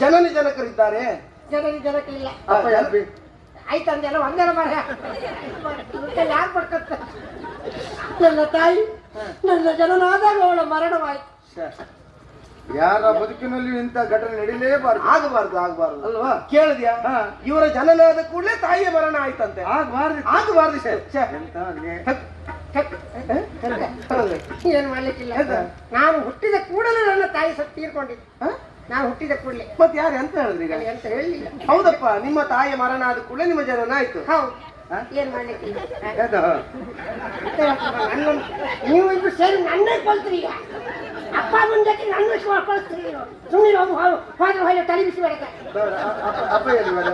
ಜನನಿ ಜನಕರಿದ್ದಾರೆ. ಜನನಿ ಜನಕರಿಲ್ಲ. ಅಪ್ಪ ಯಾರು ಆಯ್ತಂದೆಲ್ಲ ಒಂದೆಲ್ಲ ಮರ ಯಾರು ಪಡ್ಕತ್ತ ನನ್ನ ತಾಯಿ ನನ್ನ ಜನನಾದಾಗ ಅವಳ ಮರಣವಾಯ್ತು. ಯಾರ ಬದುಕಿನಲ್ಲಿ ಇಂಥ ಘಟನೆ ನಡೀಲೇಬಾರ್ದು. ಆಗಬಾರ್ದು ಆಗಬಾರ್ದು. ಅಲ್ವಾ? ಕೇಳಿದ್ಯಾ? ಇವರ ಇವರ ಜನನಾದ ಕೂಡಲೇ ತಾಯಿಯ ಮರಣ ಆಯ್ತಂತೆ. ಆಗಬಾರ್ದು ಆಗಬಾರ್ದು ಸರ್. ಏನ್ ಮಾಡ್ಲಿಕ್ಕಿಲ್ಲ. ನಾನು ಹುಟ್ಟಿದ ಕೂಡಲೇ ನನ್ನ ತಾಯಿ ಸತ್ತು ತೀರ್ಕೊಂಡಿದ್ದೆ? ನಾನು ಹುಟ್ಟಿದ ಕೂಡಲೇ. ಮತ್ ಯಾರು ಎಂತ ಹೇಳಿದ್ರಿ ಈಗ? ಅಂತ ಹೇಳಲಿಲ್ಲ ಹೌದಪ್ಪ ನಿಮ್ಮ ತಾಯಿಯ ಮರಣ ಆದ ಕೂಡಲೇ ನಿಮ್ಮ ಜನನ ಆಯ್ತು. ಹೌದು. ಹ? ಏನ್ ಮಾಡ್ಲಿಕ್ಕಿಲ್ಲ ಯಾವ್ದು? ನನ್ನ- ನೀವು ಇಬ್ರು ಸೇರಿ ನನ್ನೇ ಕೊಲ್ತೀರಿ ಈಗ. ಅಪ್ಪ ಅಮ್ಮನ ಜೊತೆ ನನ್ನ ಕಳಿಸ್ತೀರಿ ನೀವು ಸುಮ್ಮನೆ ಹೋದ್ರೆ ಹೋಗಿ ತಲೆ ಬಿಸಿ ಬರಕ್ಕೆ ಬೇಡ, ಅ- ಅಪ್ಪ ಅಪ್ಪ ಎಲ್ಲಿ ಬೇಡ?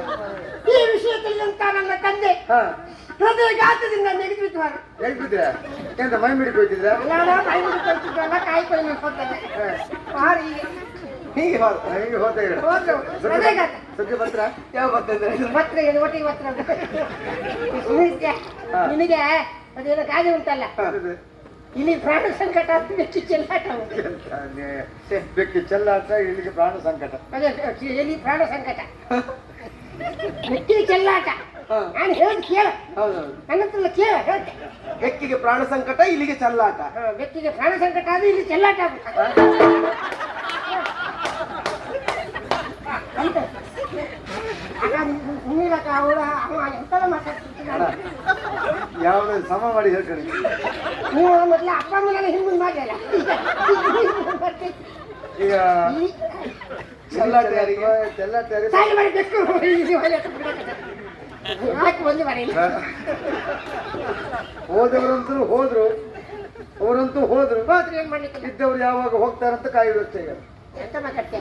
ಈ ವಿಷಯ ತಿಳಿದಂತ ನನ್ನ ತಂದೆ ಹಾ. ಹೃದಯಘಾತದಿಂದ ನೆಗೆದಿದ್ದಾರೆ ಹೇಳ್ತಿದ್ರ ಎಂತ ಮೈ ಮಿಡಿಕ್ ಹೋಯ್ತಿದ್ರ ನಾನು ಕೈ ಮುಗಿದ್ಕೊಳ್ತಿದ್ದಲ್ಲ ಕಾಯಿ ಕೊಯ್ದು ನಿಂತ್ಕೊಳ್ತೇನೆ ಭಾರಿ ಹೀಗೆ ಹೋದ ಹೀಗೆ ಹೋದ ಹೇಳು. ಹೋದ್ರು. ಹೃದಯಘಾತ ಸದ್ಯ ಯಾವ ಬರ್ತದೆ ಮತ್ತೆ ಏನು ಒಟ್ಟಿಗೆ ನಿನಗೆ ಅದೇನೋ ಗಾದೆ ಉಂಟಲ್ಲ? ಇಲ್ಲಿ ಪ್ರಾಣ ಸಂಕಟ ಹೆಚ್ಚು ಚೆಲ್ಲಾಟ. ಬೆಕ್ಕಿ ಚೆಲ್ಲಾಟ ಇಲ್ಲಿಗೆ ಪ್ರಾಣ ಸಂಕಟ. ಅದೇ ಇಲ್ಲಿ ಪ್ರಾಣ ಸಂಕಟ? ಹೆಚ್ಚಿಗೆ ಚೆಲ್ಲಾಟ. ನಾನು ಹೇಳಿ ಕೇಳ. ಹೌದೌದು ನನ್ನ ಕೇಳ ಹೇಳ್ತೆ ಬೆಕ್ಕಿಗೆ ಪ್ರಾಣ ಸಂಕಟ ಇಲ್ಲಿಗೆ ಚಲ್ಲಾಟ. ಬೆಕ್ಕಿಗೆ ಪ್ರಾಣ ಸಂಕಟ ಆದ್ರೆ ಇಲ್ಲಿ ಚೆಲ್ಲಾಟ ಯಾವ್ದು ಸಮ ಮಾಡಿ ಹೇಳ್ಕೊಳ್ಳಿ ನೀವು ಮೊದಲು ಅಪ್ಪ ಅಮ್ಮನೆಲ್ಲ ಹಿಂದೆ ಮಾಡಲಿಲ್ಲ. ಈಗ ಚೆಲ್ಲಾಟ ಯಾರಿಗೆ ಚೆಲ್ಲಾಟ ತಯಾರಿ ಸಾಯಿ ಮಾಡಿ ಒಂದು ಬರೀ ಹೋದವರಂತೂ ಹೋದ್ರು ಅವರಂತೂ ಹೋದ್ರು. ಇದ್ದವ್ರು ಯಾವಾಗ ಹೋಗ್ತಾರಂತ ಕಾಯಿರುತ್ತೆ ಈಗ ಎಂತ ಮಾತಾಡ್ತೀಯ?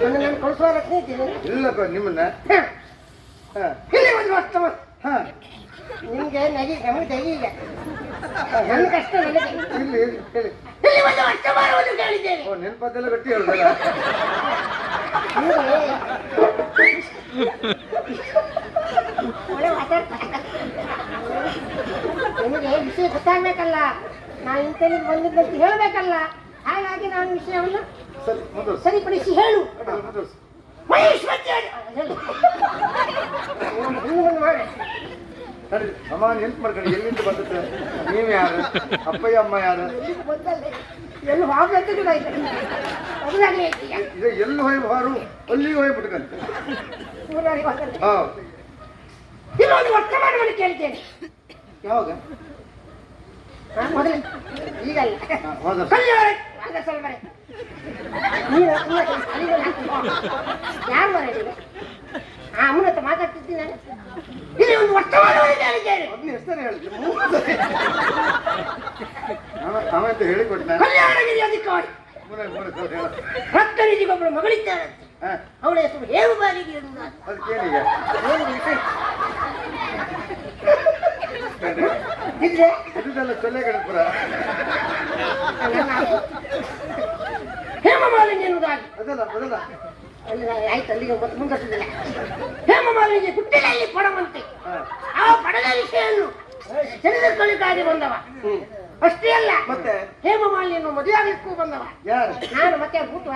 ನನ್ನ ನಾನು ಕಳಿಸುವ ರತ್ನ ಇದ್ದೀನಿ ಇಲ್ಲಪ್ಪ ನಿಮ್ಮನ್ನ. ಇಲ್ಲಿ ಒಂದು ವಸ್ತು ಹಾಂ. ನಿಮ್ಗೆ ನಗಿ ನಮಗೆ ನಗಿ ಈಗ. ನನ್ನ ಕಷ್ಟ ನನಗೆ. ಇಲ್ಲಿ ಹೇಳಿ. ಇಲ್ಲಿ ಒಂದು ವರ್ಷ ಮಾಡುವುದು ಕೇಳಿದ್ದೇನೆ. ಓ ನೆನಪದ್ದೆಲ್ಲ ಗಟ್ಟಿ ಹೇಳ್ದಲ್ಲ ಒಳ್ಳೆ ಮಾತಾಡ್ತಾರೆ ನಿಮಗೆ ವಿಷಯ ಗೊತ್ತಾಗ್ಬೇಕಲ್ಲ. ನಾನು ಇಂಥಲ್ಲಿ ಬಂದಿದ್ದಂತ ಹೇಳಬೇಕಲ್ಲ. ಹಾಗಾಗಿ ನಾನು ವಿಷಯವನ್ನು ಸರಿಪಡಿಸಿ ಹೇಳು. ಮಹೇಶ್ ಇನ್ನೊಂದು ಸಮಾನ ಹೆಲ್ಪ್ ಮಾಡ್ಕೊಂಡು ಎಲ್ಲಿಂದ ಬಂದದ್ದು? ನೀವು ಯಾರು? ಅಪ್ಪಯ್ಯ ಅಮ್ಮ ಯಾರು? ಎಲ್ಲಿ ಹೋಗ್ಬೇಕು ಇದೆ ಎಲ್ಲಿ ಹೋಯ್ ಬಾರು ಅಲ್ಲಿ ಹೋಗ್ಬಿಟ್ಕಂತ ಊರವರೆಗೆ ಹೋಗಲ್ಲ. ಹಾ ಇಲ್ಲೊಂದು ವರ್ತಮಾನವನ್ನು ಕೇಳ್ತೇನೆ. ಯಾವಾಗ? ಮೊದಲು. ಈಗಲ್ಲ. ಕಲ್ಯಾಣ. ಆಗ ಸ್ವಲ್ಪ ಬರೆ. ನೀನು ಸುಮ್ಮನೆ ಸ್ವಲ್ಪ ಕಲಿಗಳು ಹಾಕ್ಕೊಂಡು ಯಾರು ಆ ಅಮ್ಮನ ಹತ್ರ ಮಾತಾಡ್ತಿದ್ದೀನಿ ನಾನು. ಇಲ್ಲಿ ಒಂದು ವರ್ತಮಾನವನ್ನು ಕೇಳಿದ್ದೇನೆ ಅದನ್ನ ಹೆಸರು ಹೇಳಿದ್ರು ಮೂರು ಸರಿ. ಅವ- ಅವ ಅಂತ ಹೇಳಿಕೊಟ್ನ? ಕಲ್ಯಾಣಗಿರಿ ಅಧಿಕಾರಿ. ಹೇಳು. ಹಾ. ಅವಳ ಹೆಸರು ಹೇವು ಬಾಲಿಗೆ ಅದಕ್ಕೇನೀಗ? ಇದುದೆಲ್ಲ ಚೊಲ್ಲೆ ಗಣಪುರ ಹೇಮಮಾಲಿನಿ ಎನ್ನುವುದಾಗಿ. ಅದಲ್ಲ ಅದಲ್ಲ. ಅಲ್ಲಿ ಆಯ್ತು ಅಲ್ಲಿಗೆ ಮತ್ತೆ ಮುಂದುವರಿಸಿದಿಲ್ಲ ಹೇಮಮಾಲಿನಿಗೆ ಹುಟ್ಟಿನಲ್ಲಿ ಪಡವಂತೆ ಆ ಪಡದ ವಿಷಯನ್ನು ತಿಳಿದುಕೊಳ್ಳಿಕ್ಕಾಗಿ ಬಂದವ. ಅಷ್ಟೇ ಅಲ್ಲ. ಮತ್ತೆ? ಹೇಮಮಾಲಿನಿಯನ್ನು ಮದುವೆ ಆಗಲಿಕ್ಕೂ ಬಂದವ. ಯಾರು? ನಾನು ಮತ್ತೆ ಭೂತವ